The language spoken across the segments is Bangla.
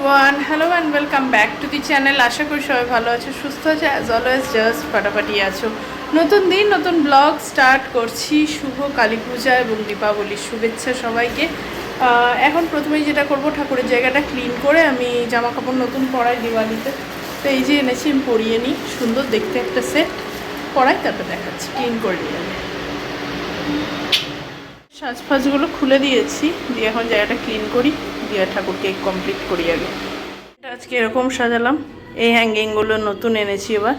Everyone hello and welcome back to the channel আশা করি সবাই ভালো আছো, সুস্থ আছে অ্যাজ অলওয়েজ জাস্ট ফাটাফাটি আছো। নতুন দিন, নতুন ব্লগ স্টার্ট করছি। শুভ কালী পূজা এবং দীপাবলির শুভেচ্ছা সবাইকে। এখন প্রথমেই যেটা করব, ঠাকুরের জায়গাটা ক্লিন করে আমি জামা কাপড় নতুন পরাই দিওয়ালিতে। তো এই যে এনেছি, আমি পরিয়ে নিই। সুন্দর দেখতে একটা সেট পরাই তারপর দেখাচ্ছি। ক্লিন করে নিয়ে আমি সাজফাজগুলো খুলে দিয়েছি। দিয়ে এখন জায়গাটা ক্লিন করি। দিয়ে ঠাকুরকে কমপ্লিট করি আগে। আজকে এরকম সাজালাম। এই হ্যাঙ্গিংগুলো নতুন এনেছি এবার।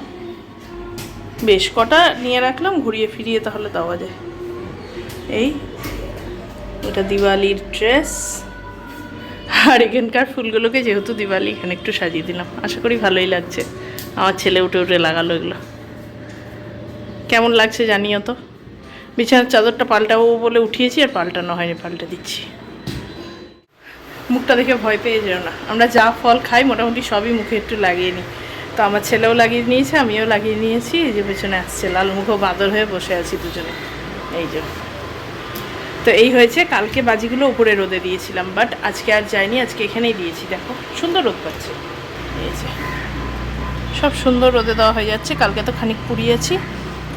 বেশ, কটা নিয়ে রাখলাম, ঘুরিয়ে ফিরিয়ে তাহলে দেওয়া যায়। এই, এটা দিওয়ালির ড্রেস আর এখানকার ফুলগুলোকে যেহেতু দিওয়ালি, এখানে একটু সাজিয়ে দিলাম। আশা করি ভালোই লাগছে। আমার ছেলে উঠে উঠে লাগালো এগুলো। কেমন লাগছে জানিও তো? বিছানার চাদরটা পাল্টাবো বলে উঠিয়েছি আর পাল্টানো হয়নি, পাল্টে দিচ্ছি। মুখটা দেখে ভয় পেয়ে যেও না। আমরা যা ফল খাই মোটামুটি সবই মুখে একটু লাগিয়ে নিই। তো আমার ছেলেও লাগিয়ে নিয়েছে, আমিও লাগিয়ে নিয়েছি, এই যে পেছনে আসছে লাল মুখও বাদর হয়ে বসে আছি দুজনে। এই যে। তো এই হয়েছে, কালকে বাজিগুলো উপরে রোদে দিয়েছিলাম বাট আজকে আর যাইনি, আজকে এখানেই দিয়েছি, দেখো। সুন্দর রোদ পাচ্ছে। এই যে। সব সুন্দর রোদে দেওয়া হয়ে যাচ্ছে, কালকে তো খানিক পুড়িয়েছি।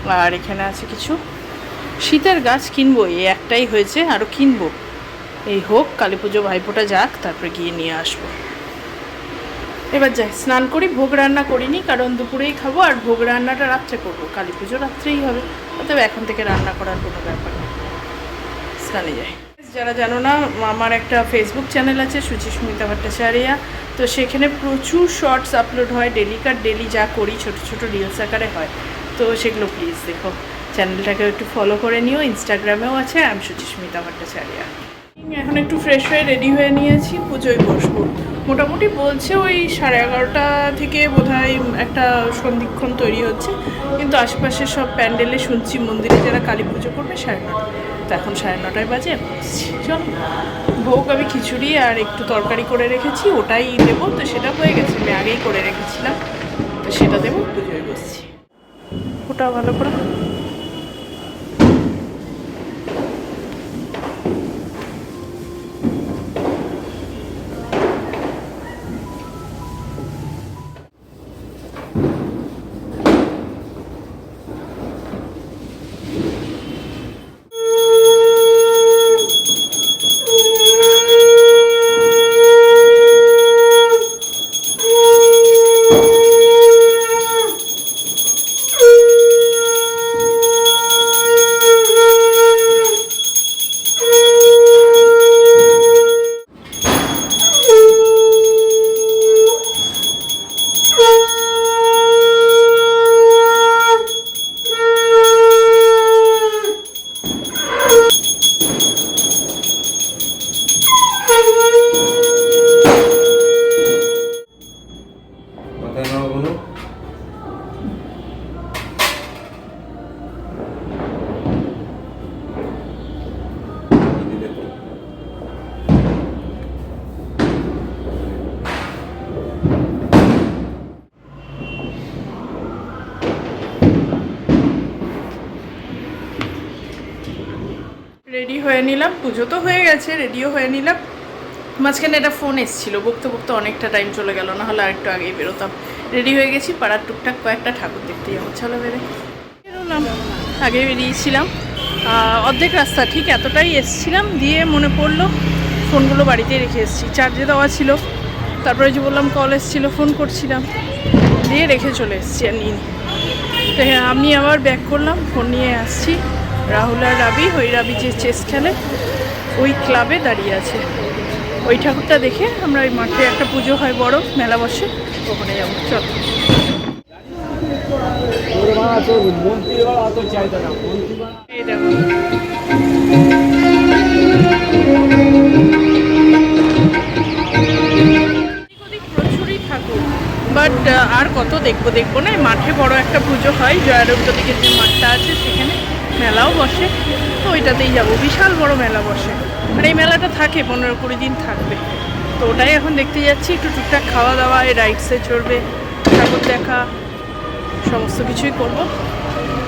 আর এখানে আছে কিছু। শীতের গাছ কিনবো, এই একটাই হয়েছে আরও কিনবো। এই হোক, কালী পুজো ভাইফোঁটা যাক, তারপরে গিয়ে নিয়ে আসব। এবার যাই, স্নান করি, ভোগ রান্না করিনি, কারণ দুপুরেই খাব, আর ভোগ রান্নাটা রাত্রে করব। কালী পুজো রাত্রেই হবে, অতএব এখন থেকে রান্না করার কোনো ব্যাপার নেই। স্নানে যাই। যারা জানো না, আমার একটা ফেসবুক চ্যানেল আছে সুচিস্মিতা ভট্টাচার্যা। তো সেখানে প্রচুর শর্টস আপলোড হয় ডেলিকার ডেলি যা করি, ছোট ছোট রিলস আকারে হয়। তো সেগুলো প্লিজ দেখো। চ্যানেলটাকে একটু ফলো করে নিও ইনস্টাগ্রামেও আছে আমি সুচিস্মিতা ভট্টাচার্য। এখন একটু ফ্রেশ হয়ে রেডি হয়ে নিয়েছি পুজোয় বসবো। মোটামুটি বলছে ওই সাড়ে এগারোটা থেকে বোধহয় একটা সন্ধিক্ষণ তৈরি হচ্ছে, কিন্তু আশেপাশে সব প্যান্ডেলে শুনছি মন্দিরে যারা কালী পুজো করবে সাড়ে নটা তো এখন সাড়ে নটায় বাজে। চলো, ভোগ আমি খিচুড়ি আর একটু তরকারি করে রেখেছি, ওটাই দেবো। তো সেটা হয়ে গেছে, আমি আগেই করে রেখেছিলাম। তো সেটা দেবো, পুজোয় বসছি। ওটা ভালো করে রেডি হয়ে নিলাম। পুজো তো হয়ে গেছে রেডিও হয়ে নিলাম। মাঝখানে একটা ফোন এসেছিল বকতে বকতে অনেকটা টাইম চলে গেল না হলে আরেকটু আগেই বেরোতাম। রেডি হয়ে গেছি পাড়ার টুকটাক কয়েকটা ঠাকুর দেখতে যাব। চলো বেরে বেরোলাম আগে বেরিয়েছিলাম। অর্ধেক রাস্তা ঠিক এতটাই এসছিলাম দিয়ে মনে পড়ল ফোনগুলো বাড়িতেই রেখে এসেছি। চার্জে দেওয়া ছিল তারপরে যে বললাম কল এসেছিল ফোন করছিলাম দিয়ে রেখে চলে এসেছি আর নিয়ে তো হ্যাঁ, আমি আবার ব্যাক করলাম ফোন নিয়ে আসছি। রাহুল আর রাবি ওই রাবি যে চেস খেলে, ওই ক্লাবে দাঁড়িয়ে আছে। ওই ঠাকুরটা দেখে আমরা ওই মাঠে একটা পুজো হয় বড়, মেলা বসে, ওখানে যাব। চল। প্রচুরই ঠাকুর বাট আর কত দেখব? দেখব না মাঠে বড় একটা পুজো হয় জয়ারোগ্যদিকে যে মাঠটা আছে সেখানে। মেলাও বসে, তো ওইটাতেই যাব। বিশাল বড় মেলা বসে। আর এই মেলাটা থাকে, পনেরো কুড়ি দিন থাকবে। তো ওটাই এখন দেখতে যাচ্ছি, একটু টুকটাক খাওয়া দাওয়া এই রাইডসে চড়বে, ঠাকুর দেখা, সমস্ত কিছুই করব।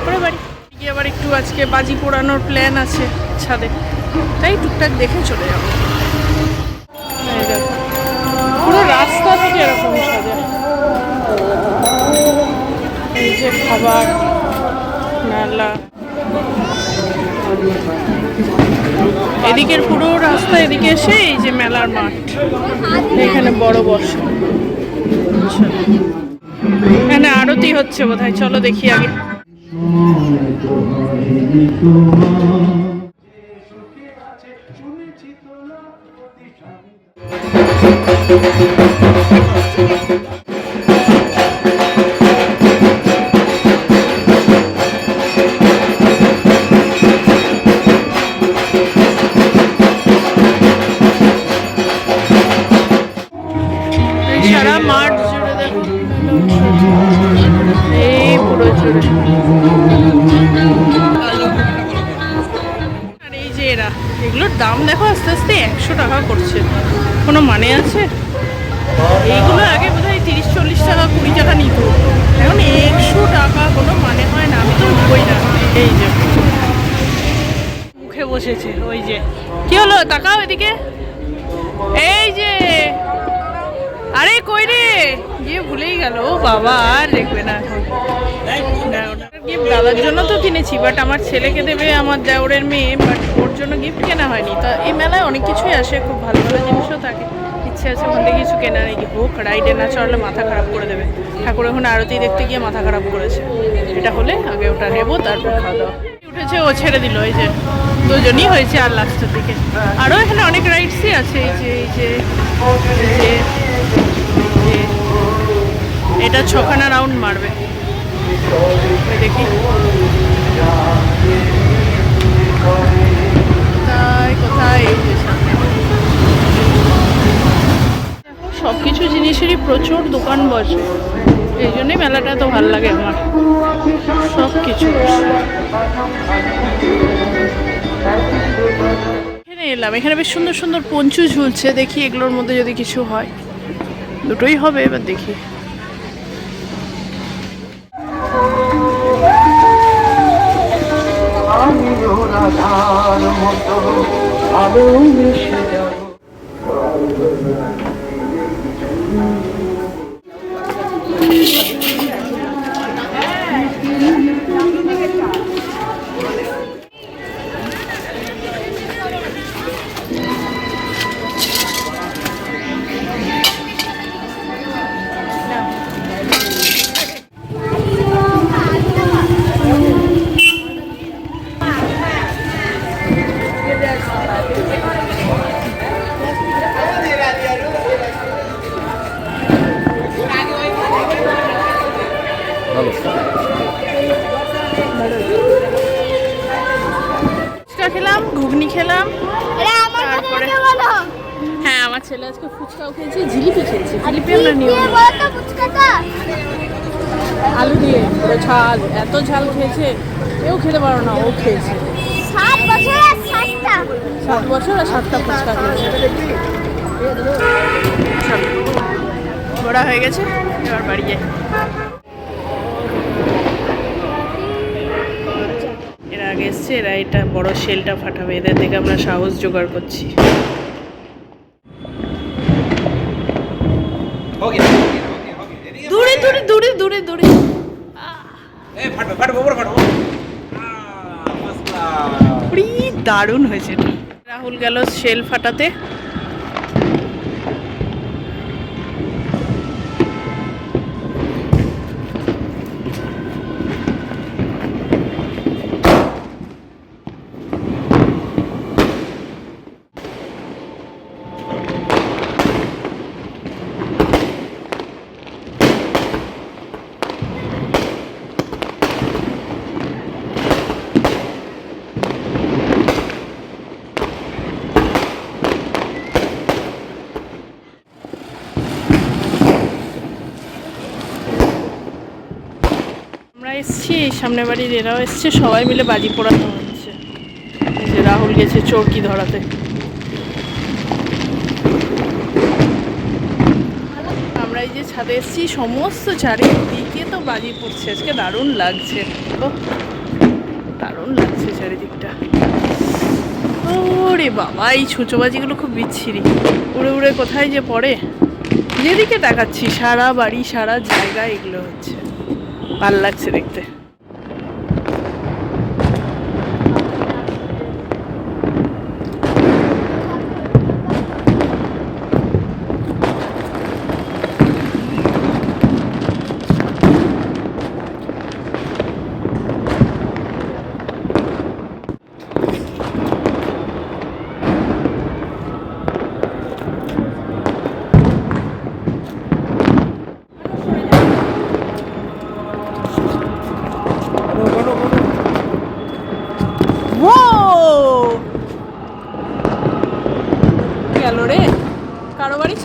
করে বাড়ি। গিয়ে আবার একটু আজকে বাজি পোড়ানোর প্ল্যান আছে ছাদে। তাই টুকটাক দেখে চলে যাব। পুরো রাস্তা থেকে এরকম যে খাবার, মেলা। এদিকের পুরো রাস্তা এদিকে এসে এই যে মেলার মাঠ। এখানে বড় বসে। এখানে আরতি হচ্ছে বোধহয়। চলো দেখি আগে। এই টাকা করছে। কোনো মানে আছে? এইগুলো আগে বোধ হয় তিরিশ, চল্লিশ টাকা, কুড়ি টাকা নিত। এখন একশো টাকা কোনো মানে হয় না। আমি তো উঠবই না। এই যে। মুখে বসেছে, ওই যে। কি হলো? তাকাও এদিকে। এই যে। আরে কই রে? গিয়ে ভুলেই গেল। বাবা, আর দেখবে না এখন। ওটা দাদার জন্য তো কিনেছি বাট আমার ছেলেকে দেবে আমার দেওরের মেয়ে বাট ওর জন্য গিফট কেনা হয়নি। তা এই মেলায় অনেক কিছুই আসে, খুব ভালো ভালো জিনিসও থাকে। ইচ্ছে আছে ওখান থেকে কিছু কেনা নেই হোক রাইডে না চড়লে মাথা খারাপ করে দেবে। ঠাকুর এখন আরতি দেখতে গিয়ে মাথা খারাপ করেছে। এটা হলে আগে ওটা নেব, তারপর খাওয়া দাওয়া। উঠেছে, ও ছেড়ে দিল, এই যে দুজনই হয়েছে আর লাস্টের দিকে। আরও এখানে অনেক রাইডসই আছে, এই যে এই যে এটা ছখানা রাউন্ড মারবে। দেখি কোথায়? সব কিছু জিনিসেরই প্রচুর দোকান বসে। এই জন্যই মেলাটা তো ভালো লাগে আমার। সব কিছু এখানে এলাম। এখানে বেশ সুন্দর সুন্দর পঞ্চু ঝুলছে। দেখি এগুলোর মধ্যে যদি কিছু হয়। দুটোই হবে এবার দেখি। আলো ফুচকা খেলাম ঘুগনি খেলাম। তারপরে? হ্যাঁ আমার ছেলে আজকে ফুচকাও খেয়েছে জিলিপি খেয়েছে। জিলিপি আমরা ফুচকাটা? আলু দিয়ে ঝাল এত ঝাল খেয়েছে কেউ খেতে পারো না ও খেয়েছে। সাত বছর আর সাতটা। সাত বছর আর সাতটা ফুচকা খেয়েছে। ঘোরা হয়ে গেছে এবার বাড়ি যাই এরা আগে এসছে এরা এটা বড় শেলটা ফাটাবে। এদের থেকে আমরা সাহস জোগাড় করছি। দারুণ হয়েছে। রাহুল গেল শেল ফাটাতে। সামনে বাড়ির এরাও এসছে, সবাই মিলে বাজি পোড়ানো হচ্ছে। যে রাহুল গেছে চৌকি ধরাতে। আমরা এই যে ছাদে এসছি, সমস্ত চারিদিকে তো বাজি পড়ছে। আজকে দারুণ লাগছে। দারুণ লাগছে চারিদিকটা। ওরে বাবা, এই ছুঁচো বাজিগুলো খুব বিচ্ছিরি। উড়ে উড়ে কোথায় যে পড়ে? যেদিকে তাকাচ্ছি, সারা বাড়ি, সারা জায়গা এগুলো হচ্ছে। ভালো লাগছে দেখতে।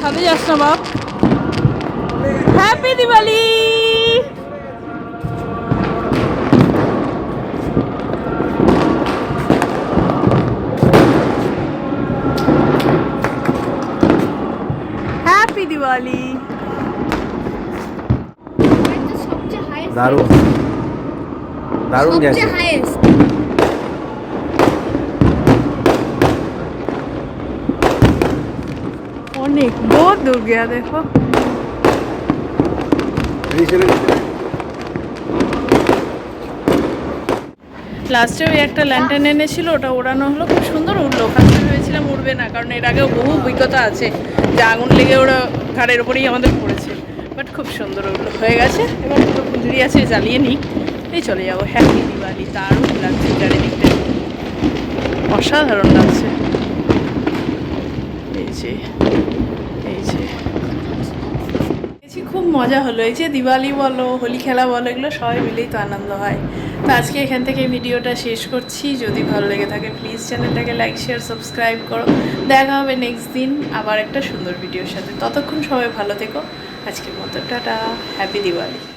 ছাদে যাস না বাপ। হ্যাপি দিওয়ালি হ্যাপি দিওয়ালি সবচেয়ে হাইয়েস্ট দারুণ। দারুণ গেছে অনেক বহুত দূর গিয়া দেখো লাস্টে ওই একটা ল্যান্টার্ন এনেছিল ওটা ওড়ানো হলো খুব সুন্দর উঠল ওখান ভেবেছিলাম উঠবে না কারণ এর আগেও বহু অভিজ্ঞতা আছে যে আগুন লেগে ওরা ঘাড়ের ওপরেই আমাদের পড়েছে বাট খুব সুন্দর উঠল হয়ে গেছে এবার দুটো ফুলঝুরি আছে জ্বালিয়ে নিই এই চলে যাব হ্যাপি দিওয়ালি দারুণ লাগছে চারিদিকটা অসাধারণ লাগছে এই যে খুব মজা হলো। এই যে দিওয়ালি বলো, হোলি খেলা বলো, এগুলো সবাই মিলেই তো আনন্দ হয়। তো আজকে এখান থেকে ভিডিওটা শেষ করছি। যদি ভালো লেগে থাকে প্লিজ চ্যানেলটাকে লাইক শেয়ার সাবস্ক্রাইব করো। দেখা হবে নেক্সট দিন আবার একটা সুন্দর ভিডিওর সাথে। ততক্ষণ সবাই ভালো থেকো। আজকের মতো, টাটা। হ্যাপি দিওয়ালি